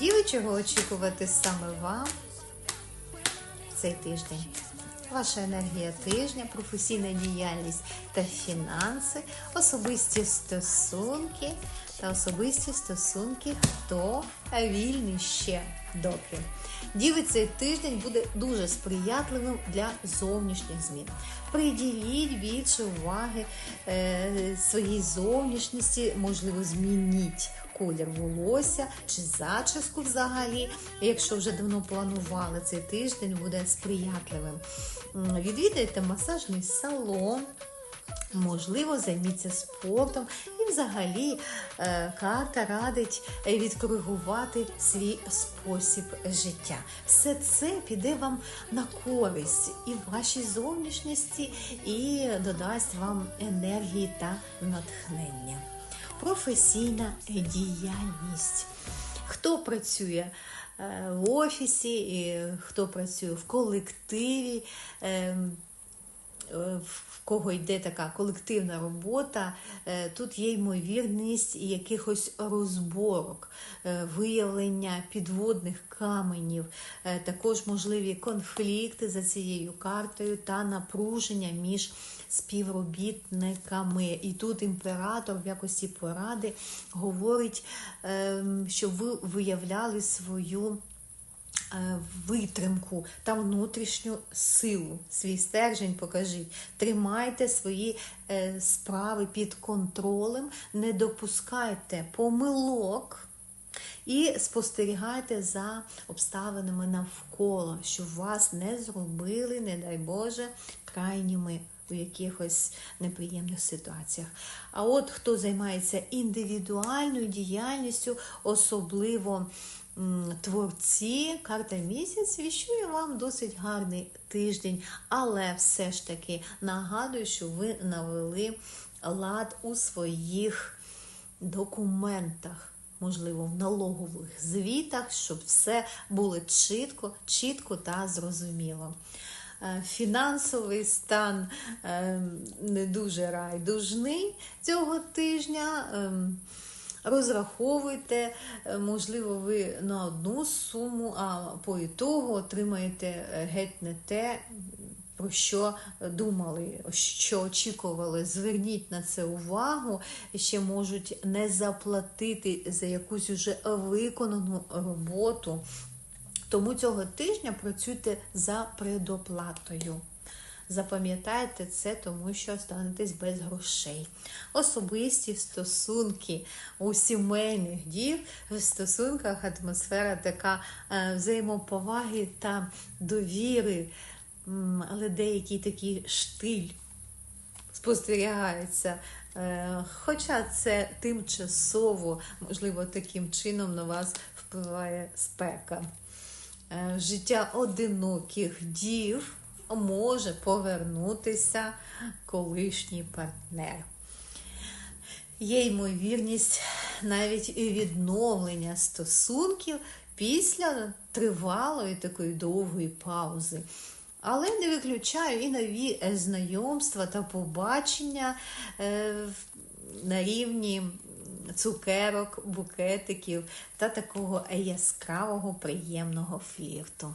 Діви, чого очікувати саме вам цей тиждень? Ваша енергія тижня, професійна діяльність та фінанси, особисті стосунки та особисті стосунки, хто вільний ще доки. Діви, цей тиждень буде дуже сприятливим для зовнішніх змін. Приділіть більше уваги е, своїй зовнішності, можливо, змініть колір волосся чи зачіску взагалі. Якщо вже давно планували цей тиждень, буде сприятливим. Відвідайте масажний салон. Можливо, займіться спортом і взагалі е, карта радить відкоригувати свій спосіб життя. Все це піде вам на користь і вашій зовнішності, і додасть вам енергії та натхнення. Професійна діяльність. Хто працює е, в офісі, хто працює в колективі, ем, в кого йде така колективна робота, е, тут є ймовірність якихось розборок, е, виявлення підводних каменів, е, також можливі конфлікти за цією картою та напруження між співробітниками. І тут імператор в якості поради говорить, ем, що ви виявляли свою е, витримку та внутрішню силу. Свій стержень покажіть. Тримайте свої е, справи під контролем, не допускайте помилок. І спостерігайте за обставинами навколо, щоб вас не зробили, не дай Боже, крайніми у якихось неприємних ситуаціях. А от хто займається індивідуальною діяльністю, особливо творці, карта місяць віщує вам досить гарний тиждень, але все ж таки нагадую, що ви навели лад у своїх документах. Можливо, в налогових звітах, щоб все було чітко, чітко та зрозуміло. Е, Фінансовий стан е, не дуже райдужний цього тижня. Розраховуйте, е, можливо, ви на одну суму, а по ітогу отримаєте е, геть не те, про що думали, що очікували. Зверніть на це увагу, ще можуть не заплатити за якусь уже виконану роботу. Тому цього тижня працюйте за предоплатою. Запам'ятайте це, тому що останетесь без грошей. Особисті стосунки у сімейних дів в стосунках атмосфера така е, взаємоповаги та довіри, але деякий такий штиль спостерігається. Е, Хоча це тимчасово, можливо, таким чином на вас впливає спека. Е, Життя одиноких дів може повернутися колишній партнер. Є ймовірність навіть і відновлення стосунків після тривалої такої довгої паузи. Але не виключаю і нові е, знайомства та побачення е, на рівні цукерок, букетиків та такого яскравого приємного флірту.